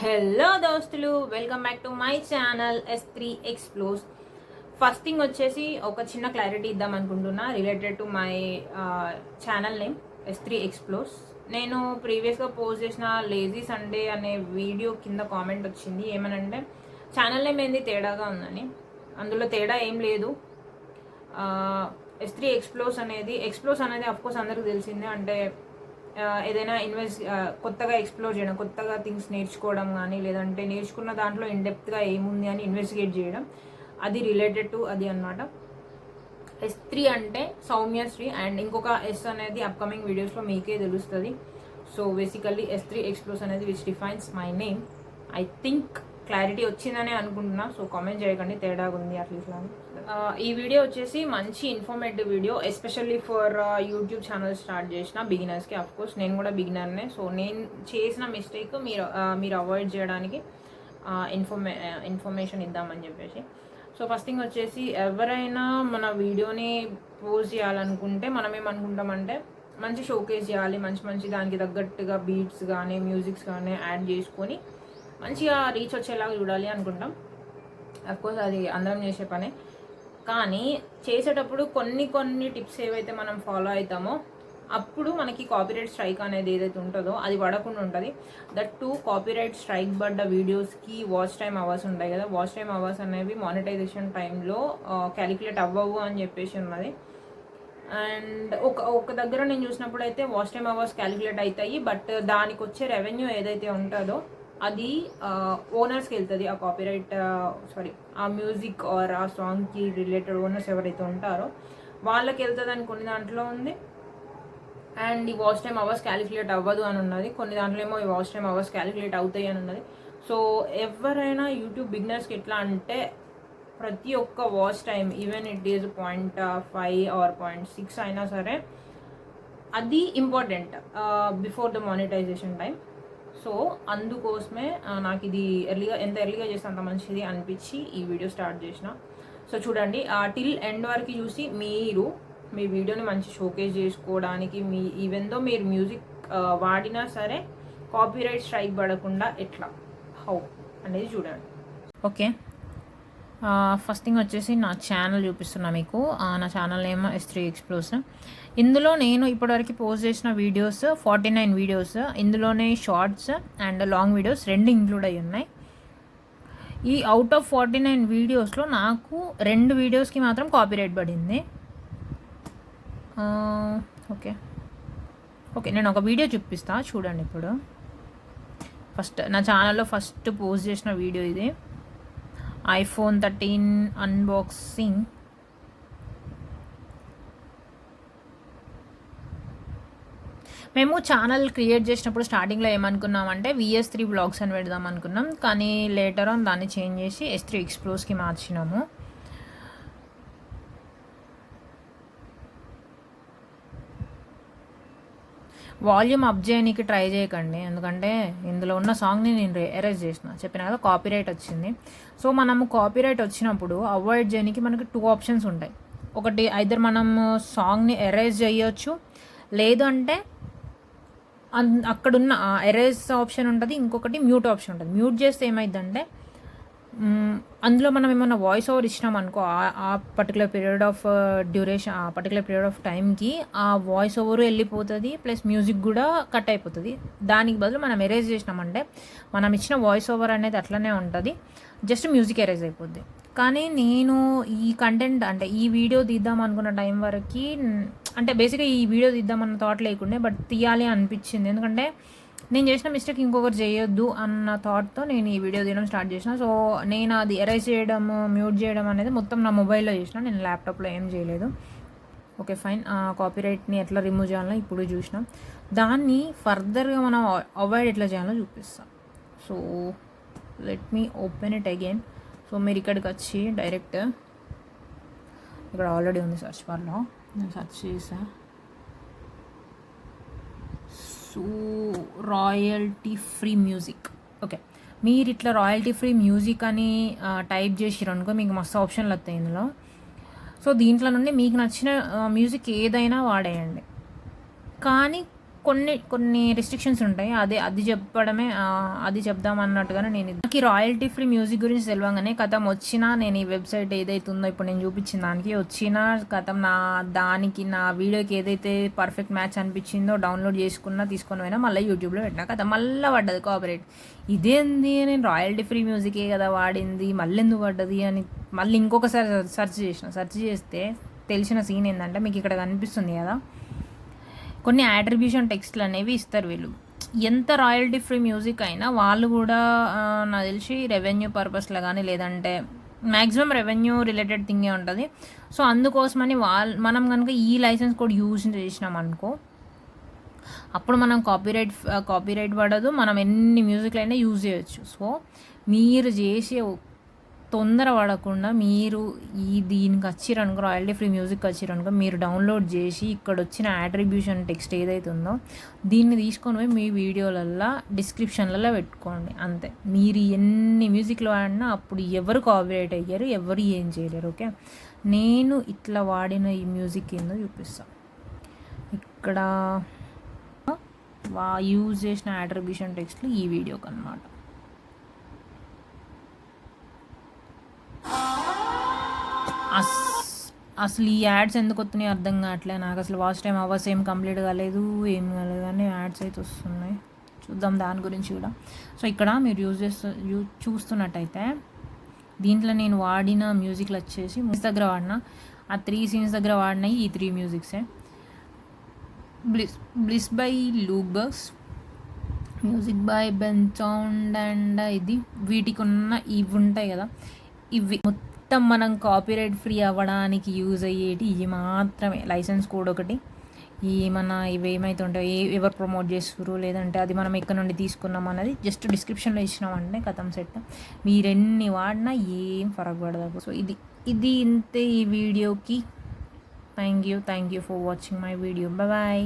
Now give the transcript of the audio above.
Hello దోస్తులు welcome back to my channel S three explores first thing వచ్చేసి ఒక చిన్న క్లారిటీ ఇద్దాం అనుకుంటున్నా related to my channel name S three explores నేను ప్రీవియస్గా పోస్ట్ చేసిన లేజీ సండే అనే వీడియో కింద కామెంట్ వచ్చింది. ఏమనంటే ఛానల్ నేమ్ ఏంది తేడాగా ఉందని. అందులో తేడా ఏం లేదు. ఎస్ త్రీ ఎక్స్ప్లోస్ అనేది ఎక్స్ప్లోస్ అనేది అఫ్కోర్స్ అందరికి తెలిసిందే. అంటే ఏదైనా ఇన్వెస్ట్ కొత్తగా ఎక్స్ప్లోర్ చేయడం కొత్తగా థింగ్స్ నేర్చుకోవడం కానీ లేదంటే నేర్చుకున్న దాంట్లో ఇన్డెప్త్గా ఏముంది అని ఇన్వెస్టిగేట్ చేయడం అది రిలేటెడ్ టు అది అన్నమాట. ఎస్ త్రీ అంటే సౌమ్యశ్రీ అండ్ ఇంకొక ఎస్ అనేది అప్కమింగ్ వీడియోస్లో మీకే తెలుస్తుంది. So basically S three explores అనేది which defines my name I think clarity వచ్చిందనే అనుకుంటున్నా. సో కామెంట్ చేయకండి తేడా ఉంది అట్లీస్ట్ ఈ వీడియో వచ్చేసి మంచి informative video especially for YouTube channel start చేసిన బిగినర్స్కి అఫ్ కోర్స్ నేను కూడా బిగినర్నే సో నేను చేసిన మిస్టేక్ మీరు మీరు అవాయిడ్ చేయడానికి ఇన్ఫర్మే ఇన్ఫర్మేషన్ ఇద్దామని చెప్పేసి. సో ఫస్ట్ థింగ్ వచ్చేసి ఎవరైనా మన వీడియోని పోస్ట్ చేయాలనుకుంటే మనం ఏమనుకుంటామంటే మంచి షోకేస్ చేయాలి మంచి మంచి దానికి తగ్గట్టుగా బీట్స్ కానీ మ్యూజిక్స్ కానీ యాడ్ చేసుకొని మంచిగా రీచ్ వచ్చేలాగా చూడాలి అనుకుంటాం. అఫ్కోర్స్ అది అందరం చేసే పనే. కానీ చేసేటప్పుడు కొన్ని కొన్ని టిప్స్ ఏవైతే మనం ఫాలో అవుతామో అప్పుడు మనకి కాపీరైట్ స్ట్రైక్ అనేది ఏదైతే ఉంటుందో అది పడకుండా ఉంటుంది. దట్ టూ కాపీరైట్ స్ట్రైక్ పడ్డ వీడియోస్కి వాచ్ టైం అవర్స్ ఉంటాయి కదా. వాచ్ టైం అవర్స్ అనేవి మానిటైజేషన్ టైంలో క్యాలిక్యులేట్ అవ్వవు అని చెప్పేసి ఉన్నది. అండ్ ఒక ఒక దగ్గర నేను చూసినప్పుడు అయితే వాచ్ టైమ్ అవర్స్ క్యాలిక్యులేట్ అవుతాయి బట్ దానికి వచ్చే రెవెన్యూ ఏదైతే ఉంటుందో అది ఓనర్స్కి వెళ్తుంది. ఆ కాపీరైట్ సారీ ఆ మ్యూజిక్ ఆర్ ఆ సాంగ్కి రిలేటెడ్ ఓనర్స్ ఎవరైతే ఉంటారో వాళ్ళకి వెళ్తుంది అని కొన్ని దాంట్లో ఉంది. అండ్ ఈ వాచ్ టైమ్ అవర్స్ క్యాలిక్యులేట్ అవ్వదు అని ఉన్నది. కొన్ని దాంట్లో ఏమో ఈ వాచ్ టైమ్ అవర్స్ క్యాలిక్యులేట్ అవుతాయి అని ఉన్నది. సో ఎవరైనా యూట్యూబ్ బిగినర్స్కి ఎట్లా అంటే ప్రతి ఒక్క watch time even it is point five or point six అయినా సరే అది important before the monetization time so అందుకోసమే నాకు ఇది ఎర్లీగా ఎంత ఎర్లీగా చేస్తే అంత మంచిది అనిపించి ఈ వీడియో స్టార్ట్ చేసిన. సో చూడండి టిల్ ఎండ్ వరకు చూసి మీరు మీ వీడియోని మంచి షోకేస్ చేసుకోవడానికి మీ ఈవెన్తో మీరు మ్యూజిక్ వాడినా సరే కాపీరైట్ స్ట్రైక్ పడకుండా ఎట్లా? హౌ అనేది చూడండి. ఓకే ఫస్ట్ థింగ్ వచ్చేసి నా ఛానల్ చూపిస్తున్నా మీకు. నా ఛానల్ ఏమో ఎస్ త్రీ ఎక్స్ప్లోస్ ఇందులో నేను ఇప్పటివరకు పోస్ట్ చేసిన వీడియోస్ ఫార్టీ నైన్ వీడియోస్ ఇందులోనే షార్ట్స్ అండ్ లాంగ్ వీడియోస్ రెండు ఇంక్లూడ్ అయి ఉన్నాయి. ఈ అవుట్ ఆఫ్ ఫార్టీ నైన్ వీడియోస్లో నాకు రెండు వీడియోస్కి మాత్రం కాపీరైట్ పడింది. ఓకే. ఓకే నేను ఒక వీడియో చూపిస్తా చూడండి ఇప్పుడు. ఫస్ట్ నా ఛానల్లో ఫస్ట్ పోస్ట్ చేసిన వీడియో ఇది. ఐఫోన్ థర్టీన్ అన్బాక్సింగ్ మేము ఛానల్ క్రియేట్ చేసినప్పుడు స్టార్టింగ్లో ఏమనుకున్నామంటే విఎస్ త్రీ బ్లాగ్స్ అని పెడదాం అనుకున్నాం. కానీ లేటర్ ఆన్ దాన్ని చేంజ్ చేసి ఎస్ త్రీ ఎక్స్ప్లోస్కి మార్చినాము. వాల్యూమ్ అప్ చేయడానికి ట్రై చేయకండి. ఎందుకంటే ఇందులో ఉన్న సాంగ్ని నేను ఎరేజ్ చేసిన చెప్పిన కదా కాపీరైట్ వచ్చింది. సో మనము కాపీరైట్ వచ్చినప్పుడు అవాయిడ్ చేయడానికి మనకి టూ ఆప్షన్స్ ఉంటాయి. ఒకటి ఐదర్ మనము సాంగ్ని ఎరేజ్ చేయొచ్చు. లేదు అంటే అక్కడున్న ఎరేజ్ ఆప్షన్ ఉంటుంది ఇంకొకటి మ్యూట్ ఆప్షన్ ఉంటుంది. మ్యూట్ చేస్తే ఏమైందంటే అందులో మనం ఏమైనా వాయిస్ ఓవర్ ఇచ్చినాం అనుకో ఆ- ఆ పర్టికులర్ పీరియడ్ ఆఫ్ డ్యూరేషన్ ఆ పర్టికులర్ పీరియడ్ ఆఫ్ టైంకి ఆ వాయిస్ ఓవర్ వెళ్ళిపోతుంది ప్లస్ మ్యూజిక్ కూడా కట్ అయిపోతుంది. దానికి బదులు మనం ఎరేజ్ చేసినామంటే మనం ఇచ్చిన వాయిస్ ఓవర్ అనేది అట్లనే ఉంటుంది. జస్ట్ మ్యూజిక్ ఎరేజ్ అయిపోద్ది. కానీ నేను ఈ కంటెంట్ అంటే ఈ వీడియో తీద్దాం అనుకున్న టైం వరకు అంటే బేసిక్గా ఈ వీడియో తీద్దామన్న థాట్ లేకుండే బట్ తీయాలి అనిపించింది. ఎందుకంటే నేను చేసిన మిస్టేక్ ఇంకొకరు చేయొద్దు అన్న థాట్తో నేను ఈ వీడియో తీయడం స్టార్ట్ చేసిన. సో నేను అది ఎరైజ్ చేయడం మ్యూట్ చేయడం అనేది మొత్తం నా మొబైల్లో చేసిన. నేను ల్యాప్టాప్లో ఏం చేయలేదు. ఓకే ఫైన్ కాపీరైట్ని ఎట్లా రిమూవ్ చేయాలో ఇప్పుడు చూసినాం. దాన్ని ఫర్దర్గా మనం అవాయిడ్ ఎట్లా చేయాలో చూపిస్తాం. So let me open it again so మీరు ఇక్కడికి వచ్చి డైరెక్ట్ ఇక్కడ ఆల్రెడీ ఉంది సర్చ్ బార్లో. నేను సర్చ్ చేసా. So royalty free music. Okay. మీరు ఇట్లా రాయల్టీ ఫ్రీ మ్యూజిక్ అని టైప్ చేసిరు అనుకో మీకు మస్తు ఆప్షన్లు వస్తాయి ఇందులో. సో దీంట్లో నుండి మీకు నచ్చిన మ్యూజిక్ ఏదైనా వాడేయండి. కానీ కొన్ని కొన్ని రిస్ట్రిక్షన్స్ ఉంటాయి. అదే అది చెప్పడమే అది చెప్దాం అన్నట్టుగానే నేను నాకు రాయల్టీ ఫ్రీ మ్యూజిక్ గురించి తెలియగానే కథం వచ్చినా నేను ఈ వెబ్సైట్ ఏదైతే ఉందో ఇప్పుడు నేను చూపించిన దానికి వచ్చినా కథం నా దానికి నా వీడియోకి ఏదైతే పర్ఫెక్ట్ మ్యాచ్ అనిపించిందో డౌన్లోడ్ చేసుకున్నా తీసుకొని పోయినా మళ్ళీ యూట్యూబ్లో పెట్టినా కథ మళ్ళీ పడ్డది కాపరేట్ ఇదేంది? నేను రాయల్టీ ఫ్రీ మ్యూజికే కదా వాడింది? మళ్ళీ ఎందుకు పడ్డది అని మళ్ళీ ఇంకొకసారి సెర్చ్ చేసిన. సెర్చ్ చేస్తే తెలిసిన సీన్ ఏంటంటే మీకు ఇక్కడ కనిపిస్తుంది కదా? కొన్ని యాట్రిబ్యూషన్ టెక్స్ట్లు అనేవి ఇస్తారు వీళ్ళు. ఎంత రాయల్టీ ఫ్రీ మ్యూజిక్ అయినా వాళ్ళు కూడా నాకు తెలిసి రెవెన్యూ పర్పస్లో కానీ లేదంటే మ్యాక్సిమం రెవెన్యూ రిలేటెడ్ థింగే ఉంటుంది. సో అందుకోసమని వాళ్ళు మనం కనుక ఈ లైసెన్స్ కూడా యూజ్ చేసినాం అనుకో అప్పుడు మనం కాపీరైట్ కాపీరైట్ పడదు. మనం ఎన్ని మ్యూజిక్లు అయినా యూజ్ చేయొచ్చు. సో మీరు చేసే తొందర పడకుండా మీరు ఈ దీనికి వచ్చిరనుకో రాయల్టీ ఫ్రీ మ్యూజిక్ వచ్చిరనుకో మీరు డౌన్లోడ్ చేసి ఇక్కడ వచ్చిన యాట్రిబ్యూషన్ టెక్స్ట్ ఏదైతే ఉందో దీన్ని తీసుకొని పోయి మీ వీడియోలల్లో డిస్క్రిప్షన్లలో పెట్టుకోండి అంతే. మీరు ఎన్ని మ్యూజిక్లు వాడినా అప్పుడు ఎవరు కాపీరేట్ అయ్యారు ఎవరు ఏం చేయలేరు ఓకే? నేను ఇట్లా వాడిన ఈ మ్యూజిక్ ఏందో చూపిస్తాను ఇక్కడ వా యూజ్ చేసిన యాట్రిబ్యూషన్ టెక్స్ట్లు ఈ వీడియోకి అనమాట అస్ అసలు ఈ యాడ్స్ ఎందుకు వస్తున్నాయి అర్థం కావట్లే నాకు. అసలు వాచ్ టైం అవర్స్ ఏం కంప్లీట్ కాలేదు ఏం కాలేదు కానీ యాడ్స్ అయితే వస్తున్నాయి. చూద్దాం దాని గురించి కూడా. సో ఇక్కడ మీరు యూజ్ చేస్తూ యూ చూస్తున్నట్టయితే దీంట్లో నేను వాడిన మ్యూజిక్లు వచ్చేసి మిస్ దగ్గర వాడిన. ఆ త్రీ సీన్స్ దగ్గర వాడినాయి ఈ three మ్యూజిక్సే. Bliss bliss by Lubers music by Bensound and ఇది వీటికి ఉన్న ఇవి ఉంటాయి కదా. ఇవి మొత్తం మనం కాపీరైట్ ఫ్రీ అవ్వడానికి యూజ్ అయ్యేటి ఇవి మాత్రమే. లైసెన్స్ కోడ్ ఒకటి. ఈ మన ఇవి ఏమైతే ఉంటాయో ఏ ఎవరు ప్రమోట్ చేస్తారు లేదంటే అది మనం ఎక్కడ నుండి తీసుకున్నాం అన్నది జస్ట్ డిస్క్రిప్షన్లో ఇచ్చినామంటే కథం సెట్ మీరెన్ని వాడినా ఏం ఫరక్ పడదు సో ఇది ఇది ఇంతే ఈ వీడియోకి thank you thank you for watching my video bye